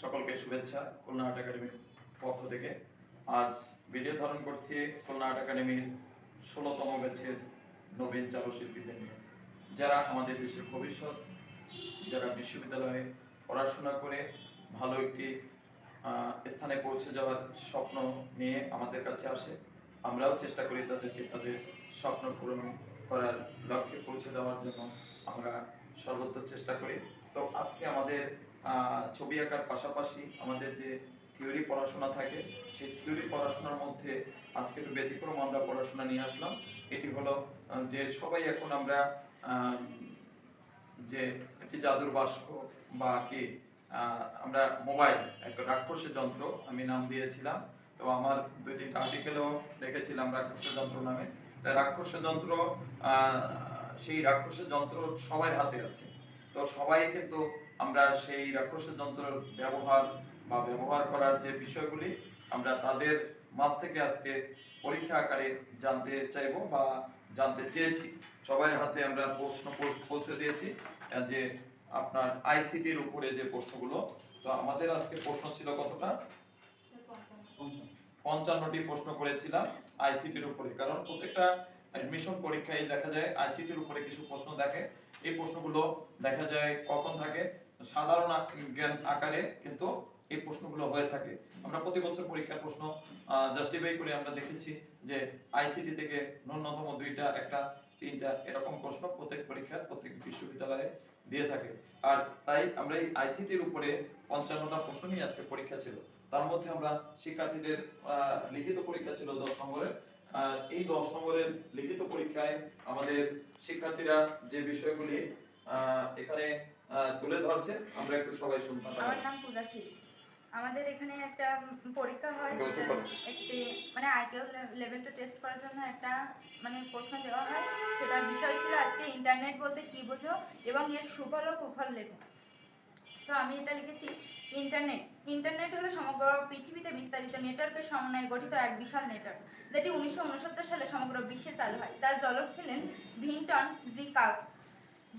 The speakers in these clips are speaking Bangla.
সকলকে শুভেচ্ছা খুলনা আর্ট একাডেমির পক্ষ থেকে। আজ ভিডিও ধারণ করছি খুলনা আর্ট একাডেমির ষোলোতম ব্যাচের নবীন চারুশিল্পীদের নিয়ে। যারা আমাদের দেশের ভবিষ্যৎ, যারা বিশ্ববিদ্যালয়ে পড়াশোনা করে ভালো একটি স্থানে পৌঁছে যাওয়ার স্বপ্ন নিয়ে আমাদের কাছে আসে, আমরাও চেষ্টা করি তাদেরকে তাদের স্বপ্ন পূরণ করার লক্ষ্যে পৌঁছে দেওয়ার জন্য আমরা সর্বোচ্চ চেষ্টা করি। তো আজকে আমাদের ছবি আঁকার পাশাপাশি আমাদের যে থিওরি পড়াশোনা থাকে, সেই থিওরি পড়াশোনার মধ্যে আজকে একটু ব্যতিক্রম আমরা পড়াশোনা নিয়ে আসলাম। এটি হলো যে সবাই এখন আমরা যে একটি জাদুর বাস্ক বা কি আমরা মোবাইল একটা রাক্ষসের যন্ত্র আমি নাম দিয়েছিলাম। তো আমার দুই তিনটা আর্টিকেলও লিখেছিলাম রাক্ষসের যন্ত্র নামে। তাই রাক্ষসের যন্ত্র সেই রাক্ষসের যন্ত্র সবার হাতে আছে। তো সবাই কিন্তু আমরা সেই রাক্ষসের যন্ত্রের ব্যবহার বা ব্যবহার করার যে বিষয়গুলি আমরা তাদের মাঝ থেকে আজকে পরীক্ষা আকারে জানতে চাইব বা জানতে চেয়েছি। সবার হাতে আমরা প্রশ্ন পৌঁছে দিয়েছি যে আপনার আইসিটির উপরে যে প্রশ্নগুলো। তো আমাদের আজকে প্রশ্ন ছিল কতটা? পঞ্চান্নটি প্রশ্ন করেছিলাম আইসিটির উপরে, কারণ প্রত্যেকটা অ্যাডমিশন পরীক্ষায় দেখা যায় আইসিটির উপরে কিছু প্রশ্ন দেখে। এই প্রশ্নগুলো দেখা যায় কখন থাকে? সাধারণ জ্ঞান আকারে কিন্তু এই প্রশ্নগুলো হয়ে থাকে। আমরা প্রতি বছর পরীক্ষার প্রশ্ন জাস্টিফাই করে আমরা দেখেছি যে আইসিটি থেকে ন্যূনতম দুইটা, একটা, তিনটা এরকম প্রশ্ন প্রত্যেক পরীক্ষার, প্রত্যেক বিশ্ববিদ্যালয়ে দিয়ে থাকে। আর তাই আমরা এই আইসিটির উপরে পঞ্চান্নটা প্রশ্ন নিয়ে আজকে পরীক্ষা ছিল। তার মধ্যে আমরা শিক্ষার্থীদের লিখিত পরীক্ষা ছিল দশ নম্বরের। এই দশ নম্বরের লিখিত পরীক্ষায় আমাদের শিক্ষার্থীরা যে বিষয়গুলি এখানে তুলে ধরছে। আমরা একটু সবাই শুনতাম আমার নাম পূজা শীল আমাদের এখানে একটা পরীক্ষা হয় একটু মানে আইকিউ লেভেলটা টেস্ট করার জন্য একটা মানে প্রশ্ন দেওয়া হয়। সেটার বিষয় ছিল আজকে ইন্টারনেট বলতে কি বোঝো এবং এর সুফল ও কুফল লেখো। তো আমি এটা লিখেছি ইন্টারনেট ইন্টারনেট হলো সমগ্র পৃথিবীতে বিস্তারিত নেটওয়ার্কের সমন্বয়ে গঠিত এক বিশাল নেটওয়ার্ক যেটি উনিশশো উনসত্তর সালে সমগ্র বিশ্বে চালু হয়। তার জলক ছিলেন ভিন্টন জি কার্ভ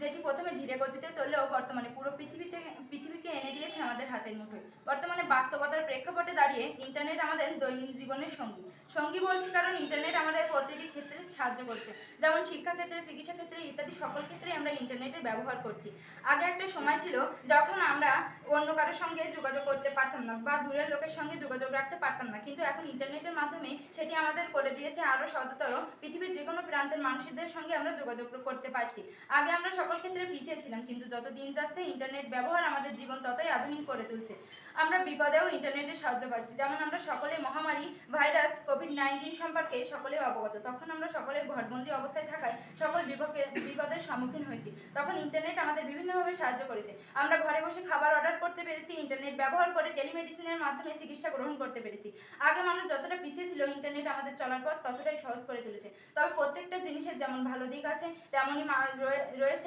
যেটি প্রথমে ধীরে গতিতে চললেও বর্তমানে পুরো পৃথিবীতে, পৃথিবীকে এনে দিয়েছে আমাদের হাতের মুঠোয়। বর্তমানে বাস্তবতার প্রেক্ষাপটে দাঁড়িয়ে ইন্টারনেট আমাদের দৈনিক জীবনের সঙ্গী। সঙ্গী বলছি কারণ ইন্টারনেট আমাদের প্রতিটি ক্ষেত্রে সাহায্য করছে। যেমন শিক্ষা ক্ষেত্রে চিকিৎসা ক্ষেত্রে ইত্যাদি সকল ক্ষেত্রে আমরা ইন্টারনেটের ব্যবহার করছি। আগে একটা সময় ছিল যখন আমরা অন্য কারোর সঙ্গে যোগাযোগ করতে পারতাম না বা দূরের লোকের সঙ্গে যোগাযোগ রাখতে পারতাম না। কিন্তু এখন ইন্টারনেটের মাধ্যমে সেটি আমাদের করে দিয়েছে আরও সহজতর পৃথিবীর যে কোনো প্রান্তের মানুষদের সঙ্গে আমরা যোগাযোগ করতে পারছি। আগে আমরা সকল ক্ষেত্রে পিছিয়ে ছিলাম, কিন্তু যত দিন যাচ্ছে ইন্টারনেট ব্যবহার আমাদের জীবন ততই আধুনিক করে তুলছে। আমরা বিপদেও ইন্টারনেটের সাহায্য পাচ্ছি। যেমন আমরা সকলে মহামারী ভাইরাস কোভিড নাইন্টিন সম্পর্কে সকলে অবগত। তখন আমরা সকলে ঘরবন্দি অবস্থায় থাকায় সকল বিপকে, বিপদের সম্মুখীন হয়েছি। তখন ইন্টারনেট আমাদের বিভিন্নভাবে সাহায্য করেছে। আমরা ঘরে বসে খাবার অর্ডার করতে পেরেছি ইন্টারনেট ব্যবহার করে টেলিমেডিসিনের মাধ্যমে চিকিৎসা গ্রহণ করতে পেরেছি। আগে মানুষ যতটা পিছিয়ে ছিল ইন্টারনেট আমাদের চলার পথ ততটাই সহজ করে তুলেছে। তবে প্রত্যেকটা জিনিসের যেমন ভালো দিক আছে, তেমনই মা-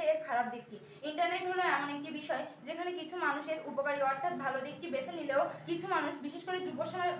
রয়েছে এর খারাপ দিকটি। ইন্টারনেট হলো এমন একটি বিষয় যেখানে কিছু মানুষের উপকারী অর্থাৎ ভালো দিকটি বেছে নিলেও কিছু মানুষ বিশেষ করে যুব সমাজ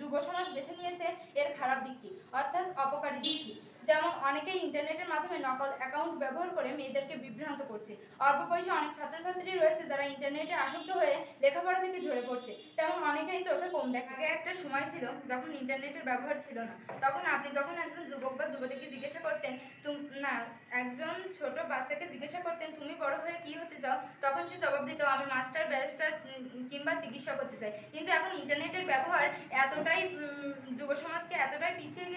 যুব সমাজ বেছে নিয়েছে এর খারাপ দিকটি, অর্থাৎ অপকারী দিকটি। যেমন অনেকেই ইন্টারনেটের মাধ্যমে নকল অ্যাকাউন্ট ব্যবহার করে মেয়েদেরকে বিভ্রান্ত করছে। অল্প পয়সা অনেক ছাত্রছাত্রী রয়েছে যারা ইন্টারনেটে আসক্ত হয়ে লেখাপড়া থেকে ঝরে পড়ছে। তেমন অনেকেই চোখে কম দেখা। আগে একটা সময় ছিল যখন ইন্টারনেটের ব্যবহার ছিল না। তখন আপনি যখন একজন যুবক বা যুবতীকে জিজ্ঞাসা করতেন, তুম, না, একজন ছোট বাচ্চাকে জিজ্ঞাসা করতেন, তুমি বড় হয়ে কি হতে চাও? তখন সে জবাব দিত, আমি মাস্টার ব্যারিস্টার কিংবা চিকিৎসক হতে চাই। কিন্তু এখন ইন্টারনেটের ব্যবহার এতটাই যুব সমাজকে এতটাই পিছিয়ে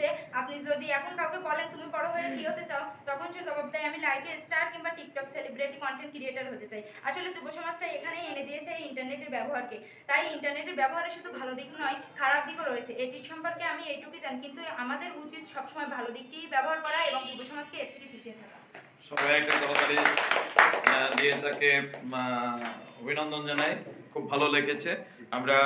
যে আপনি যদি এখন কাউকে বলেন তুমি বড় হয়ে কি হতে চাও, তখন সে জবাব দেয়, আমি লাইকে স্টার কিংবা টিকটক সেলিব্রিটি কন্টেন্ট ক্রিয়েটার হতে চাই। আসলে যুব সমাজটা এখানেই এনে দিয়েছে এই ইন্টারনেটের ব্যবহারকে। তাই ইন্টারনেটের ব্যবহারে শুধু ভালো দিক নয়, খারাপ দিকও রয়েছে। এটির সম্পর্কে আমি এইটুকুই জানি, কিন্তু আমাদের উচিত সবসময় ভালো দিকটিই ব্যবহার করা এবং যুব সমাজকে এর থেকে পিছিয়ে থাকা। সবাই একটা তাড়াতাড়ি দিয়ে তাকে অভিনন্দন জানাই। খুব ভালো লেগেছে। আমরা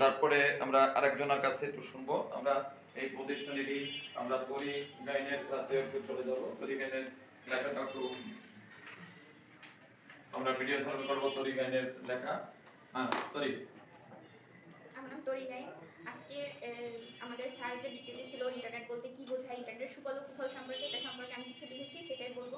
তারপরে আমরা আরেকজনের কাছে একটু শুনব। আমরা এই প্রতিষ্ঠানেরই আমরা তরি গাইনের কাছে একটু চলে যাব। তরি গাইনের লেখাটা একটু আমরা ভিডিও ধারণ করব তরি গাইনের লেখা। হ্যাঁ তরি। আমার নাম তরি গাই আজকে আমাদের স্যার যে ছিল ইন্টারনেট বলতে কি বোঝায় ইন্টারনেট সুফল কুফল সম্পর্কে, এটা সম্পর্কে আমি কিছু লিখেছি, সেটাই বলব।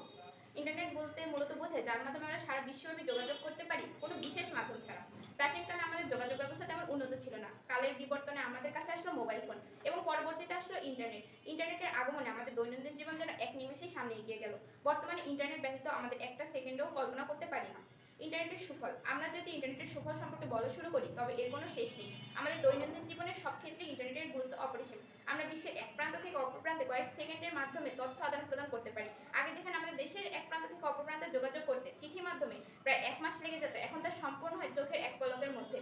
ইন্টারনেট বলতে মূলত বোঝায় যার মাধ্যমে আমরা সারা বিশ্বব্যাপী যোগাযোগ করতে পারি, কোনো বিশেষ মাধ্যম ছাড়া। প্রাচীনকালে আমাদের যোগাযোগ ব্যবস্থা তেমন উন্নত ছিল না। কালের বিবর্তনে আমাদের কাছে আসলো মোবাইল ফোন এবং পরবর্তীতে আসলো ইন্টারনেট। ইন্টারনেটের আগমনে আমাদের দৈনন্দিন জীবন যেন এক নিমেষেই সামনে এগিয়ে গেল। বর্তমানে ইন্টারনেট ব্যতীত আমাদের একটা সেকেন্ডও কল্পনা করতে পারি না। ইন্টারনেটের সুফল। আমরা যদি ইন্টারনেটের সুফল সম্পর্কে বলা শুরু করি, তবে এর কোনো শেষ নেই। আমাদের দৈনন্দিন জীবনের সব ক্ষেত্রে ইন্টারনেটের গুরুত্ব অপরিসীম। আমরা বিশ্বের এক প্রান্ত থেকে অপর প্রান্তে কয়েক সেকেন্ডের মাধ্যমে তথ্য আদান প্রদান করতে পারি। আগে যেখানে আমাদের দেশের এক প্রান্ত থেকে অপর প্রান্তে যোগাযোগ করতে চিঠির মাধ্যমে প্রায় এক মাস লেগে যেত, এখন তা সম্পূর্ণ হয় চোখের এক পলকের মধ্যে।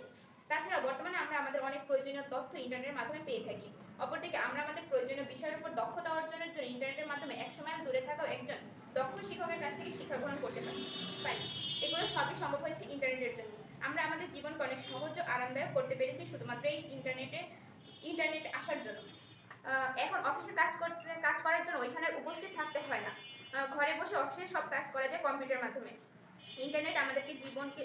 তাছাড়া বর্তমানে আমরা আমাদের অনেক প্রয়োজনীয় তথ্য ইন্টারনেটের মাধ্যমে পেয়ে থাকি। অপরদিকে আমরা আমাদের প্রয়োজনীয় বিষয়ের উপর দক্ষতা অর্জনের জন্য ইন্টারনেটের মাধ্যমে একশো মাইল দূরে থাকাও একজন দক্ষ শিক্ষকের কাছ থেকে শিক্ষা গ্রহণ করতে পারি। পারি। এগুলো সবই সম্ভব হয়েছে ইন্টারনেটের জন্য। আমরা আমাদের জীবনকে অনেক সহজ ও আরামদায়ক করতে পেরেছি শুধুমাত্র এই ইন্টারনেটে ইন্টারনেট আসার জন্য। এখন অফিসে কাজ করতে, কাজ করার জন্য ওইখানে উপস্থিত থাকতে হয় না। ঘরে বসে অফিসের সব কাজ করা যায় কম্পিউটারের মাধ্যমে। ইন্টারনেট আমাদেরকে জীবনকে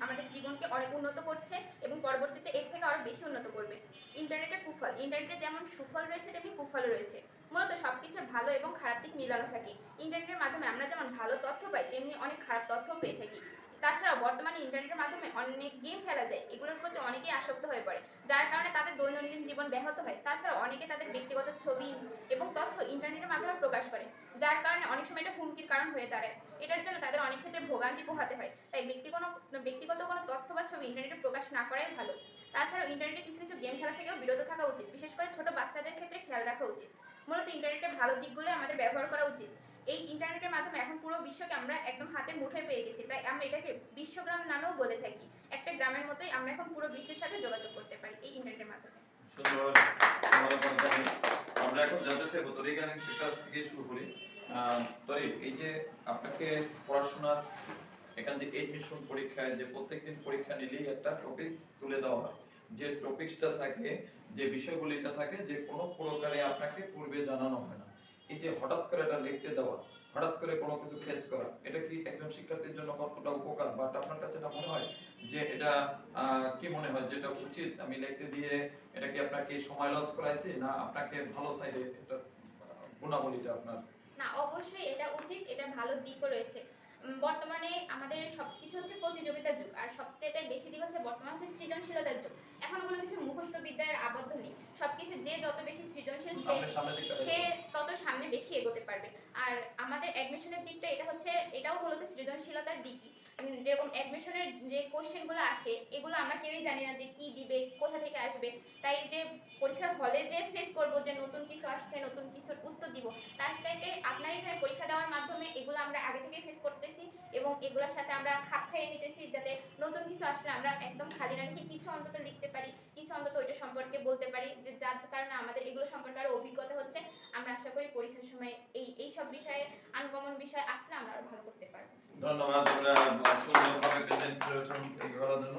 আমাদের জীবনকে অনেক উন্নত করছে এবং পরবর্তীতে এর থেকে আরও বেশি উন্নত করবে। ইন্টারনেটের কুফল, ইন্টারনেটে যেমন সুফল রয়েছে, তেমনি কুফলও রয়েছে। মূলত সব কিছুর ভালো এবং খারাপ দিক মিলানো থাকে। ইন্টারনেটের মাধ্যমে আমরা যেমন ভালো তথ্য পাই, তেমনি অনেক খারাপ তথ্য পেয়ে থাকি। তাছাড়াও বর্তমানে ইন্টারনেটের মাধ্যমে অনেক গেম খেলা যায়, এগুলোর প্রতি অনেকেই আসক্ত হয়ে পড়ে, যার কারণে তাদের দৈনন্দিন জীবন ব্যাহত হয়। তাছাড়া অনেকে তাদের ব্যক্তিগত ছবি এবং তথ্য ইন্টারনেটের মাধ্যমে প্রকাশ করে, যার কারণে অনেক সময় এটা হুমকির কারণ হয়ে দাঁড়ায়। এটার জন্য তাদের অনেক ক্ষেত্রে ভোগান্তি পোহাতে হয়, তাই ব্যক্তি কোনো, ব্যক্তিগত কোনো তথ্য বা ছবি ইন্টারনেটে প্রকাশ না করাই ভালো। তাছাড়াও ইন্টারনেটে কিছু কিছু গেম খেলা থেকেও বিরত থাকা উচিত, বিশেষ করে ছোট বাচ্চাদের ক্ষেত্রে খেয়াল রাখা উচিত। মূলত ইন্টারনেটের ভালো দিকগুলো আমাদের ব্যবহার করা উচিত। এই ইন্টারনেটের মাধ্যমে এখন পুরো বিশ্বকে আমরা একদম হাতের মুঠোয় পেয়ে গেছি। তাই আমরা এটাকে বিশ্বগ্রাম নামেও বলে থাকি। একটা গ্রামের মতোই আমরা এখন পুরো বিশ্বের সাথে যোগাযোগ করতে পারি এই ইন্টারনেটের মাধ্যমে। আমরা এখন জানতে চাইব তরিক থেকে শুরু করি তরিক এই যে আপনাকে পড়াশোনার এখানে যে এডমিশন পরীক্ষায় যে প্রত্যেকদিন পরীক্ষা নিলেই একটা টপিকস তুলে দেওয়া হয়। যে টপিকসটা থাকে, যে বিষয়গুলিটা থাকে, যে কোনো প্রকারে আপনাকে পূর্বে জানানো হয় না। এই যে হঠাৎ করে এটা লিখতে দেওয়া, হঠাৎ করে কোনো কিছু ফেস করা, এটা কি একজন শিক্ষার্থীর জন্য কতটা উপকার? বাট আপনার কাছে এটা মনে হয় যে এটা কি মনে হয় যেটা উচিত? আমি লিখতে দিয়ে এটা কি আপনাকে সময় লস করাইছে না আপনাকে ভালো সাইডে এটা গুণাবলীটা আপনার? না, অবশ্যই এটা উচিত, এটা ভালো দিকও রয়েছে। বর্তমানে আমাদের সবকিছু হচ্ছে প্রতিযোগিতার যুগ, আর সবচেয়ে বেশি দিক হচ্ছে বর্তমান হচ্ছে সৃজনশীলতার যুগ। এখন কোনো কিছু মুখস্থ বিদ্যার আবদ্ধ নেই। সবকিছু যে যত বেশি সৃজনশীল সে তত সামনে বেশি এগোতে পারবে। আর আমাদের অ্যাডমিশনের দিকটা এটা হচ্ছে, এটাও মূলত সৃজনশীলতার দিকই। যেরকম অ্যাডমিশনের যে কোশ্চেনগুলো আসে, এগুলো আমরা কেউই জানি না যে কি দিবে, কোথা থেকে আসবে। তাই যে পরীক্ষার হলে যে ফেস করব যে নতুন কিছু আসছে, নতুন কিছুর উত্তর দিব, তার চাইতে আপনার এখানে পরীক্ষা দেওয়ার মাধ্যমে এগুলো আমরা আগে থেকে ফেস করতেছি এবং এগুলোর সাথে আমরা খাপ খাইয়ে নিতেছি যাতে নতুন কিছু আসলে আমরা একদম খালি না রেখে কিছু অন্তত লিখতে পারি, কিছু অন্তত ওইটা সম্পর্কে বলতে পারি যে যার কারণে আমাদের এগুলো সম্পর্কে আরও অভিজ্ঞতা হচ্ছে। আমরা আশা করি পরীক্ষার সময় এই এই সব বিষয়ে আনকমন বিষয় আসলে আমরা আরও ভালো করতে পারব। ধন্যবাদ, তোমরা সুন্দরভাবে এই করার জন্য।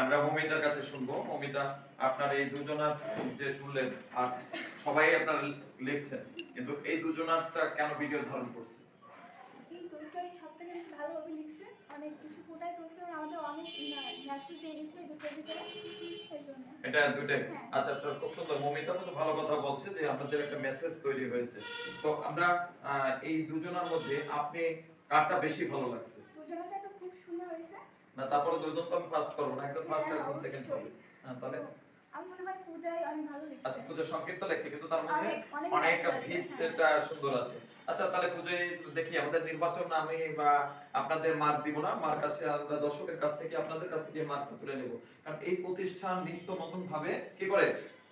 আমরা মমিতার কাছে শুনব। মমিতা, আপনার এই দুজনার যে শুনলেন, আর সবাই আপনার লিখছেন, কিন্তু এই দুজনারটা কেন ভিডিও ধারণ করছে এই দুটোই সব থেকে বেশি ভালোভাবে লিখছে অনেক কিছু ফুটাই তুলছে এবং আমাদের অনেক মেসেজ দিয়েছে দুটো ভিতরে এটা হ্যাঁ। আচ্ছা তো খুব সুন্দর। মমিতা ভালো কথা বলছে যে আপনাদের একটা মেসেজ তৈরি হয়েছে। তো আমরা এই দুজনের মধ্যে আপনি কারটা বেশি ভালো লাগছে? দুজনেরটা তো খুব সুন্দর হয়েছে। না তারপরে দুজন তো আমি ফার্স্ট করব না একজন ফার্স্ট হ্যাঁ, একজন সেকেন্ড অবশ্যই। হ্যাঁ তাহলে? মনে হয় পূজায় ভালো আচ্ছা লিখছে সংক্ষিপ্ত লেখছে কিন্তু তার মধ্যে অনেক অনেক অনেক message আছে, হ্যাঁ। ভিতটা সুন্দর আছে। আচ্ছা তাহলে পুজোয় দেখি আমাদের নির্বাচন আমি বা আপনাদের মার্ক দিব না মার্ক আছে আমরা দর্শকের কাছ থেকে আপনাদের কাছ থেকে মার্ক তুলে নেব। কারণ এই প্রতিষ্ঠান নিত্য নতুন ভাবে কি করে?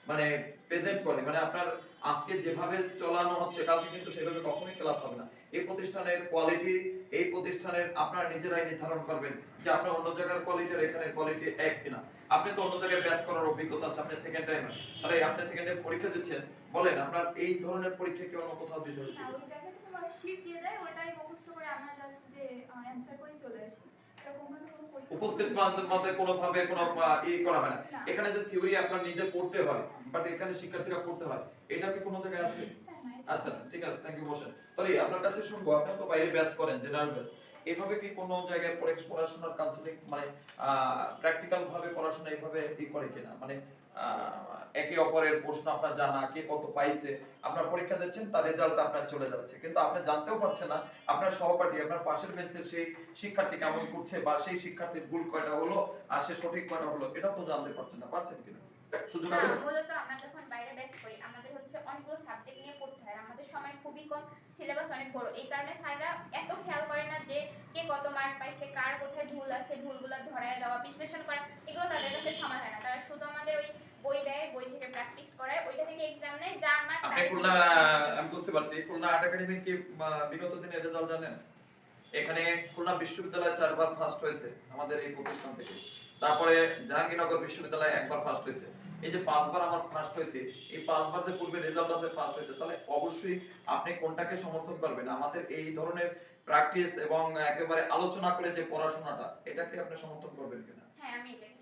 মানে প্রেজেন্ট করে মানে আপনার আজকে যেভাবে চালানো হচ্ছে কালকে কিন্তু সেভাবে কখনোই ক্লাস হবে না। এই প্রতিষ্ঠানের কোয়ালিটি এই প্রতিষ্ঠানের আপনারা নিজেরাই নির্ধারণ করবেন যে আপনার অন্য জায়গার কোয়ালিটি এখানে কোয়ালিটি এক কিনা। আপনি তো অন্য জায়গায় ব্যাচ করার অভিজ্ঞতা আছে আপনি সেকেন্ড টাইম তাহলে আপনি সেকেন্ড টাইম পরীক্ষা দিচ্ছেন বলেন আপনার এই ধরনের পরীক্ষা কি অন্য কোথাও দিতে হয়েছে না, ওই জায়গায় থেকে মানে শীট দিয়ে দেয় ওটাই মুখস্থ করে আমরা জাস্ট যে অ্যানসার করে চলে আসি। উপস্থিত মধ্যে মধ্যে কোনো ভাবে কোনো ই করা হয় না। এখানে যে থিওরি আপনার নিজে পড়তে হয় বাট এখানে শিক্ষার্থীরা পড়তে হয় এটা কি কোনো জায়গায় আছে? আচ্ছা ঠিক আছে থ্যাংক ইউ বসেন সরি আপনার কাছে শুনব আপনি তো বাইরে ব্যাচ করেন জেনারেল ব্যাচ এভাবে কি কোনো জায়গায় পড়ে- পড়াশোনার কাউন্সিলিং মানে প্র্যাকটিক্যাল ভাবে পড়াশোনা এভাবে ই করে কিনা? মানে একে অপরের প্রশ্ন আপনার জানা কে কত পাইছে আপনার পরীক্ষা দিচ্ছেন তার রেজাল্ট আপনার চলে যাচ্ছে। কিন্তু আপনি জানতেও পারছেন না আপনার সহপাঠী আপনার পাশের বেঞ্চের সেই শিক্ষার্থী কেমন করছে বা সেই শিক্ষার্থীর ভুল কয়টা হলো আর সে সঠিক কয়টা হলো এটা তো জানতে পারছেন না পারছেন কিনা? সুযোগ আছে? মূলত আমরা যখন বাইরে ব্যাচ করি আমাদের হচ্ছে অনেকগুলো সাবজেক্ট নিয়ে পড়তে হয় আর আমাদের সময় খুবই কম সিলেবাস অনেক বড় এই কারণে স্যাররা এত খেয়াল করে না যে কে কত মার্ক পাইছে কার কোথায় ভুল আছে ভুলগুলো ধরায় দেওয়া বিশ্লেষণ করা এগুলো তাদের কাছে সময় হয় না। তারা শুধু আমাদের ওই বই দেয় বই থেকে প্র্যাকটিস করায় ওইটা থেকে এক্সাম নেয় যার মার্ক আপনি খুলনা আমি বুঝতে পারছি খুলনা আর্ট একাডেমি কি বিগত দিনের রেজাল্ট জানেন? এখানে খুলনা বিশ্ববিদ্যালয় চারবার ফার্স্ট হয়েছে আমাদের এই প্রতিষ্ঠান থেকে। তারপরে জাহাঙ্গীরনগর বিশ্ববিদ্যালয় একবার ফার্স্ট হয়েছে। এই যে পাঁচবার আমার ফার্স্ট হয়েছে এই পাঁচবার যে পূর্বে রেজাল্ট আছে ফার্স্ট হয়েছে তাহলে অবশ্যই আপনি কোনটাকে সমর্থন করবেন? আমাদের এই ধরনের প্র্যাকটিস এবং একেবারে আলোচনা করে যে পড়াশোনাটা এটাকে আপনি সমর্থন করবেন কিনা? হ্যাঁ আমি এটাকে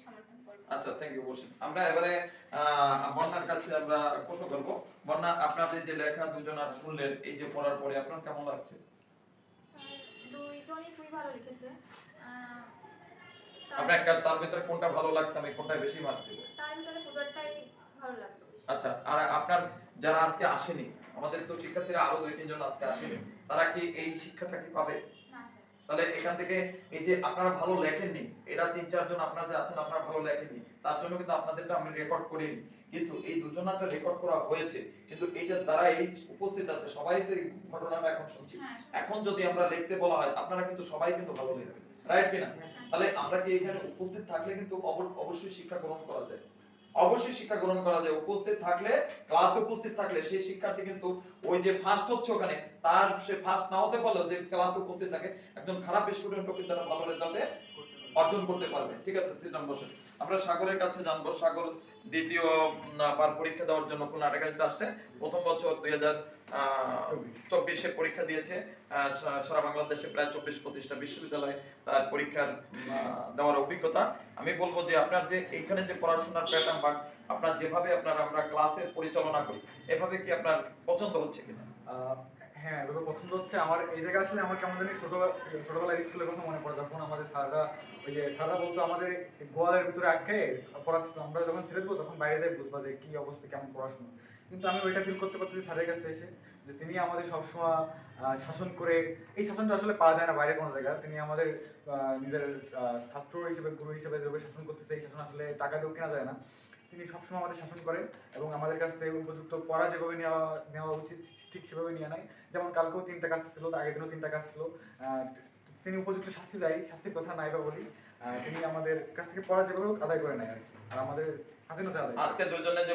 আচ্ছা থ্যাংক ইউ বসেন। আমরা এবারে বন্যার কাছে আমরা প্রশ্ন করব। বন্যা আপনাদের যে লেখা দুজন আর শুনলেন এই যে পড়ার পরে আপনার কেমন লাগছে? দুইজনই খুবই ভালো লিখেছে। আপনার একটা তার ভিতরে কোনটা ভালো লাগছে আমি কোনটা বেশি মার্ক দেব? তার ভিতরে পুজোরটাই ভালো লাগল আচ্ছা আর আপনার যারা আজকে আসেনি আমাদের তো শিক্ষার্থীরা আরও দুই তিনজন আজকে আসেনি তারা কি এই শিক্ষাটা কি পাবে? তাহলে এখান থেকে এই যে আপনারা ভালো লেখেননি এরা তিন চারজন আপনারা যে আছেন আপনারা ভালো লেখেননি তার জন্য কিন্তু আপনাদেরটা আমি রেকর্ড করিনি। কিন্তু এই দুজনাটা রেকর্ড করা হয়েছে কিন্তু এইটা যারা এই উপস্থিত আছে সবাই তো এই ঘটনাটা এখন শুনছি। হ্যাঁ এখন যদি আমরা লিখতে বলা হয় আপনারা কিন্তু সবাই কিন্তু ভালো লিখবেন রাইট কিনা? তাহলে আমরা কি এখানে উপস্থিত থাকলে কিন্তু অব- অবশ্যই শিক্ষা গ্রহণ করা যায়? অবশ্যই শিক্ষা গ্রহণ করা যায়। উপস্থিত থাকলে ক্লাসে উপস্থিত থাকলে সেই শিক্ষার্থী কিন্তু ওই যে ফার্স্ট হচ্ছে ওখানে তার সে ফার্স্ট না হতে পারলেও যে ক্লাসে উপস্থিত থাকে একজন খারাপ স্টুডেন্টও কিন্তু একটা ভালো রেজাল্টে অর্জন করতে পারবে। ঠিক আছে বসে আমরা সাগরের কাছে জানব। সাগর দ্বিতীয় বার পরীক্ষা দেওয়ার জন্য খুলনা আটাকারিতে আসছে প্রথম বছর দুই হাজার চব্বিশে পরীক্ষা দিয়েছে সারা বাংলাদেশে প্রায় চব্বিশ পঁচিশটা বিশ্ববিদ্যালয়ে তার পরীক্ষার দেওয়ার অভিজ্ঞতা। আমি বলব যে আপনার যে, এইখানে যে পড়াশোনার প্যাটার্ন বা আপনার যেভাবে আপনার আমরা ক্লাসের পরিচালনা করি, এভাবে কি আপনার পছন্দ হচ্ছে কিনা? হ্যাঁ এভাবে পছন্দ হচ্ছে। আমার এই জায়গায় আসলে আমার কেমন জানি ছোট ছোটবেলার স্কুলের কথা মনে পড়ে যখন আমাদের স্যাররা, ওই যে স্যাররা বলতো আমাদের গোয়ালের ভিতরে আটকে পড়াচ্ছিল আমরা যখন ছেড়ে দেবো তখন বাইরে যাই বুঝবা যে কি অবস্থা, কেমন পড়াশোনা। কিন্তু আমি ওইটা ফিল করতে পারতেছি স্যারের কাছে এসে যে তিনি আমাদের সবসময় শাসন করে, এই শাসনটা আসলে পাওয়া যায় না বাইরে কোনো জায়গায়। তিনি আমাদের নিজের ছাত্র হিসেবে, গুরু হিসেবে যেভাবে শাসন করতেছে, এই শাসন আসলে টাকা দিয়েও কেনা যায় না। তিনি সবসময় আমাদের শাসন করেন এবং আমাদের কাছ থেকে উপযুক্ত পড়া যেভাবে নেওয়া নেওয়া উচিত ঠিক সেভাবে নিয়ে নেয়। যেমন কালকেও তিনটা কাজ ছিল তার আগের দিনও তিনটা কাজ ছিল। তিনি উপযুক্ত শাস্তি দেয় শাস্তির কথা নাই বা বলি। তিনি আমাদের কাছ থেকে পড়া যেভাবে আদায় করে নেয় আর কি। আর আমাদের স্বাধীনতা আদায় আজকে দুজনে যে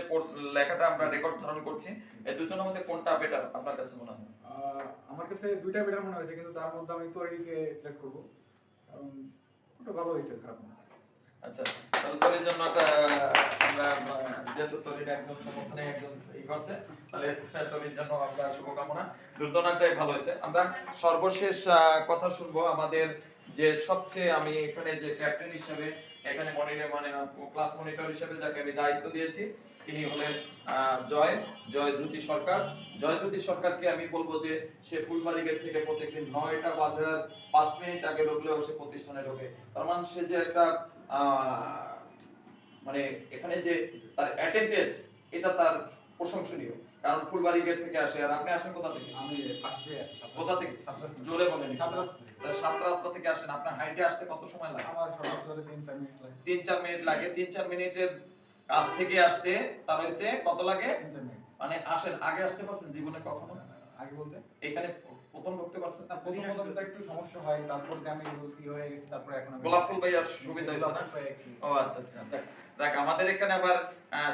লেখাটা আমরা রেকর্ড ধারণ করছি এই দুজনের মধ্যে কোনটা বেটার আপনার কাছে মনে হয়? আমার কাছে দুইটা বেটার মনে হয়েছে কিন্তু তার মধ্যে আমি তরিকে সিলেক্ট করব। কারণ ওটা ভালো হয়েছে খারাপ না। আচ্ছা। তাহলে জন্য আমরা যেহেতু তোর একজন সমর্থনে ই করছে, তাহলে তোর জন্য আমরা শুভকামনা। দুর্দনাটাই ভালো হয়েছে। আমরা সর্বশেষ কথা শুনব আমাদের যে সবচেয়ে আমি এখানে যে ক্যাপ্টেন হিসেবে, এখানে মনিটর মানে ক্লাস মনিটর হিসেবে যাকে আমি দায়িত্ব দিয়েছি, তিনি হলেন জয় জয় দ্যুতি সরকার। জয় দ্যুতি সরকারকে আমি বলব যে, সে ফুলবাড়ি গেট থেকে প্রত্যেকদিন নয়টা বাজার পাঁচ মিনিট আগে ঢুকলেও সে প্রতিষ্ঠানে ঢোকে। তার মানে সে যে একটা মানে এখানে যে তার অ্যাটেন্ডেন্স এটা তার প্রশংসনীয়। কারণ ফুলবাড়ি গেট থেকে আসে আর আপনি আসেন কোথা থেকে? আমি কোথা থেকে? জোরে বলেন সাত রাস্তা। তার সাত রাস্তা থেকে আসেন আপনার হাইটে আসতে কত সময় লাগে? আমার সর্বোচ্চ তিন চার মিনিট লাগে। তিন চার মিনিট লাগে। তিন চার মিনিটের কাছ থেকে আসতে তার হয়েছে কত লাগে? তিন চার মিনিট মানে আসেন আগে আসতে পারছেন জীবনে কখনো? আগে বলতে এখানে প্রথম ঢুকতে পারছেন না প্রথম প্রথম তো একটু সমস্যা হয় তারপর যে আমি ভর্তি হয়ে গেছি তারপর এখন গোলাপ ফুল আর সুবিধা হয়েছে না। ও আচ্ছা আচ্ছা দেখ, দেখ আমাদের এখানে আবার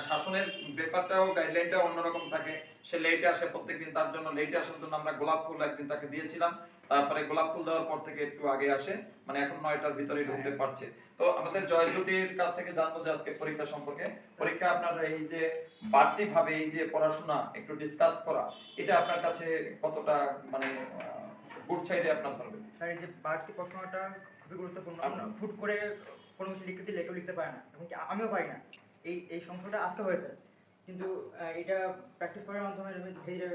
শাসনের ব্যাপারটাও গাইডলাইনটা অন্যরকম থাকে। সে লেটে আসে প্রত্যেকদিন তার জন্য লেটে আসার জন্য আমরা গোলাপ ফুল একদিন তাকে দিয়েছিলাম। তারপরে গোলাপ ফুল দেওয়ার পর থেকে একটু আগে আসে মানে এখন নয়টার ভিতরে ঢুকতে পারছে। তো আমাদের জয়জ্যোতির কাছ থেকে জানব যে আজকে পরীক্ষা সম্পর্কে। পরীক্ষা আপনার এই যে বাড়তি ভাবে এই যে পড়াশোনা একটু ডিসকাস করা এটা আপনার কাছে কতটা মানে গুড সাইডে আপনার ধরবে? স্যার এই যে বাড়তি পড়াশোনাটা খুবই গুরুত্বপূর্ণ। ফুট করে কোনো কিছু লিখতে দিলে কেউ লিখতে পারে না। এমনকি আমিও পারি না। এই এই সমস্যাটা আজকে হয়েছে। কিন্তু এটা প্র্যাকটিস করার মাধ্যমে ধীরে ধীরে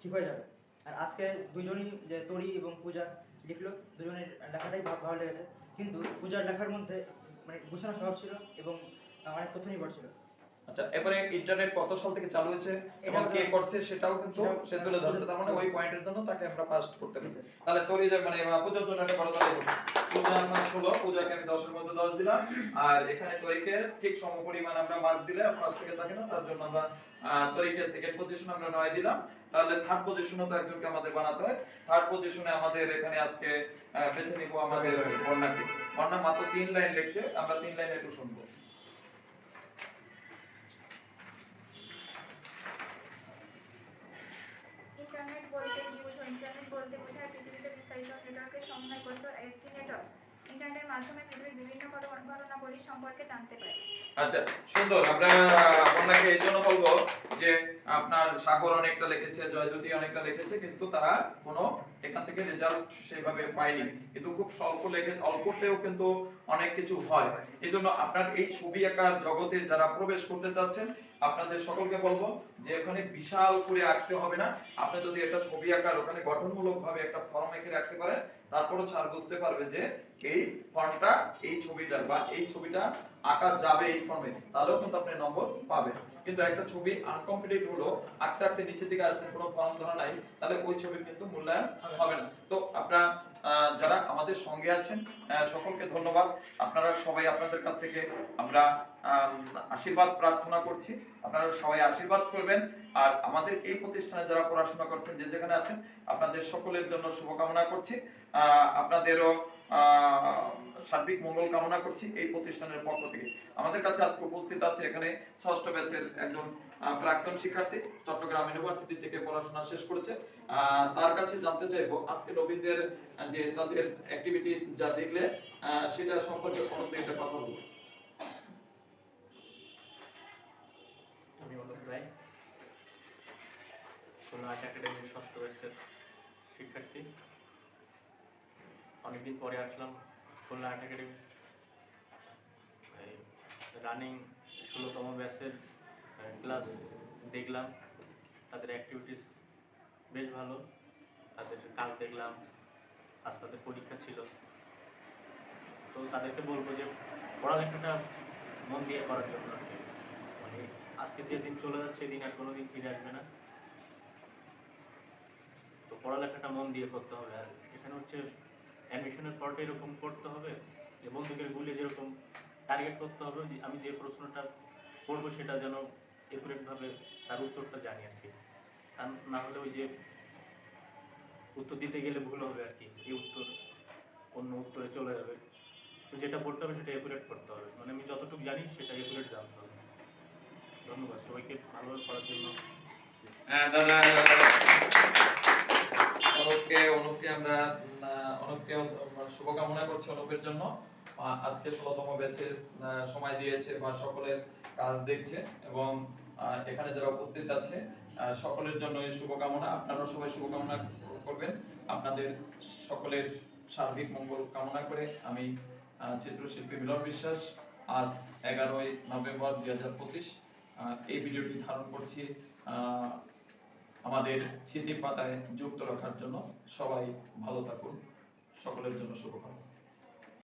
ঠিক হয়ে যাবে। আর আজকে দুজনই যে তরি এবং পূজা লিখলো, দুজনের লেখাটাই ভালো লেগেছে। কিন্তু পূজার লেখার মধ্যে মানে গুছানো স্বভাব ছিল এবং অনেক তথ্য নির্ভর ছিল। আচ্ছা এবারে ইন্টারনেট কত সাল থেকে চালু হয়েছে এবং কে করছে সেটাও কিন্তু সে তুলে ধরছে তার মানে ওই পয়েন্টের জন্য তাকে আমরা ফার্স্ট করতে পারি তাহলে তোর যে মানে পূজার জন্য একটা বড় তালিকা। পূজা আমার ষোলো পূজাকে আমি দশের মধ্যে দশ দিলাম। আর এখানে তরিকে ঠিক সম পরিমাণ আমরা মার্ক দিলে ফার্স্ট থেকে থাকে না তার জন্য আমরা তরিকে সেকেন্ড পজিশন আমরা নয় দিলাম। তাহলে থার্ড পজিশনও তো একজনকে আমাদের বানাতে হয়। থার্ড পজিশনে আমাদের এখানে আজকে বেছে নিব আমাদের বন্যাকে। বন্যা মাত্র তিন লাইন লিখছে আমরা তিন লাইন একটু শুনব ইন্টারনেট বলতে কি ইন্টারনেট বলতে বোঝায় পৃথিবীতে বিস্তারিত নেটওয়ার্কের সমন্বয় গঠিত একটি নেটওয়ার্ক মাধ্যমে পৃথিবীর বিভিন্ন সম্পর্কে জানতে পারে। আচ্ছা সুন্দর। আমরা আপনাকে এই জন্য যে, আপনার সাগর অনেকটা লিখেছে জয়দ্যুতি অনেকটা লিখেছে, কিন্তু তারা কোনো এখান থেকে রেজাল্ট সেভাবে পায়নি। কিন্তু খুব স্বল্প লেখে, অল্পতেও কিন্তু অনেক কিছু হয়। এই জন্য আপনার এই ছবি আঁকার জগতে যারা প্রবেশ করতে চাচ্ছেন আপনাদের সকলকে বলব যে ওখানে বিশাল করে আঁকতে হবে না। আপনি যদি একটা ছবি আঁকার ওখানে গঠনমূলক ভাবে একটা ফর্ম এঁকে রাখতে পারেন তারপরে ছাড় বুঝতে পারবে যে এই ফর্মটা এই ছবিটা বা এই ছবিটা আঁকা যাবে এই ফর্মে তাহলেও কিন্তু আপনি নম্বর পাবেন। কিন্তু একটা ছবি আনকমপ্লিট হলো আঁকতে আঁকতে নিচের দিকে আসছেন কোনো ফর্ম ধরা নাই তাহলে ওই ছবির কিন্তু মূল্যায়ন হবে না। তো আপনারা যারা আমাদের সঙ্গে আছেন সকলকে ধন্যবাদ। আপনারা সবাই আপনাদের কাছ থেকে আমরা আশীর্বাদ প্রার্থনা করছি। আপনারা সবাই আশীর্বাদ করবেন। আর আমাদের এই প্রতিষ্ঠানে যারা পড়াশোনা করছেন যে যেখানে আছেন আপনাদের সকলের জন্য শুভকামনা করছি। আহ, আপনাদেরও আহ, সার্বিক মঙ্গল কামনা করছি এই প্রতিষ্ঠানের পক্ষ থেকে। আমাদের কাছে আজকে উপস্থিত আছে এখানে ষষ্ঠ ব্যাচের একজন প্রাক্তন শিক্ষার্থী, চট্টগ্রাম ইউনিভার্সিটি থেকে পড়াশোনা শেষ করেছে। তার কাছে জানতে চাইব, আজকে নবীনদের যে তাদের অ্যাক্টিভিটি যা দেখলে সেটা সম্পর্কে কোনো একটা কথা বলব। শিক্ষার্থী। অনেকদিন পরে আসলাম। খুলনা আর্ট একাডেমি রানিং ষোলোতম ব্যাচের ক্লাস দেখলাম। তাদের অ্যাক্টিভিটিস বেশ ভালো। তাদের কাজ দেখলাম। আজ তাদের পরীক্ষা ছিল। তো তাদেরকে বলব যে, পড়ালেখাটা মন দিয়ে করার জন্য। মানে আজকে যে দিন চলে যাচ্ছে এই দিন আর কোনোদিন ফিরে আসবে না। তো পড়ালেখাটা মন দিয়ে করতে হবে। আর এখানে হচ্ছে অ্যাডমিশনের পরটা এরকম করতে হবে যে বন্ধুকে গুলিয়ে যেরকম টার্গেট করতে হবে যে আমি যে প্রশ্নটা করব সেটা যেন একুরেট ভাবে তার উত্তরটা জানি আর কি। না হলে ওই যে উত্তর দিতে গেলে ভুল হবে আর কি, এই উত্তর অন্য উত্তরে চলে যাবে। তো যেটা পড়তে হবে সেটা একুরেট করতে হবে। মানে আমি যতটুকু জানি সেটা একুরেট জানতে হবে। ধন্যবাদ সবাইকে ভালোভাবে পড়ার জন্য। হ্যাঁ দাদা। অনুপকে অনুপকে আমরা অনুপকে শুভকামনা করছি অনুপের জন্য। আজকে ষোলতম ব্যাচের আহ, সময় দিয়েছে বা সকলের কাজ দেখছে এবং এখানে যারা উপস্থিত আছে সকলের জন্য শুভকামনা। আপনারাও সবাই শুভকামনা করবেন। আপনাদের সকলের সার্বিক মঙ্গল কামনা করে আমি চিত্রশিল্পী মিলন বিশ্বাস আজ এগারোই নভেম্বর দুই হাজার পঁচিশ এই ভিডিওটি ধারণ করছি। আমাদের স্মৃতির পাতায় যুক্ত রাখার জন্য সবাই ভালো থাকুন। সকলের জন্য শুভকামনা।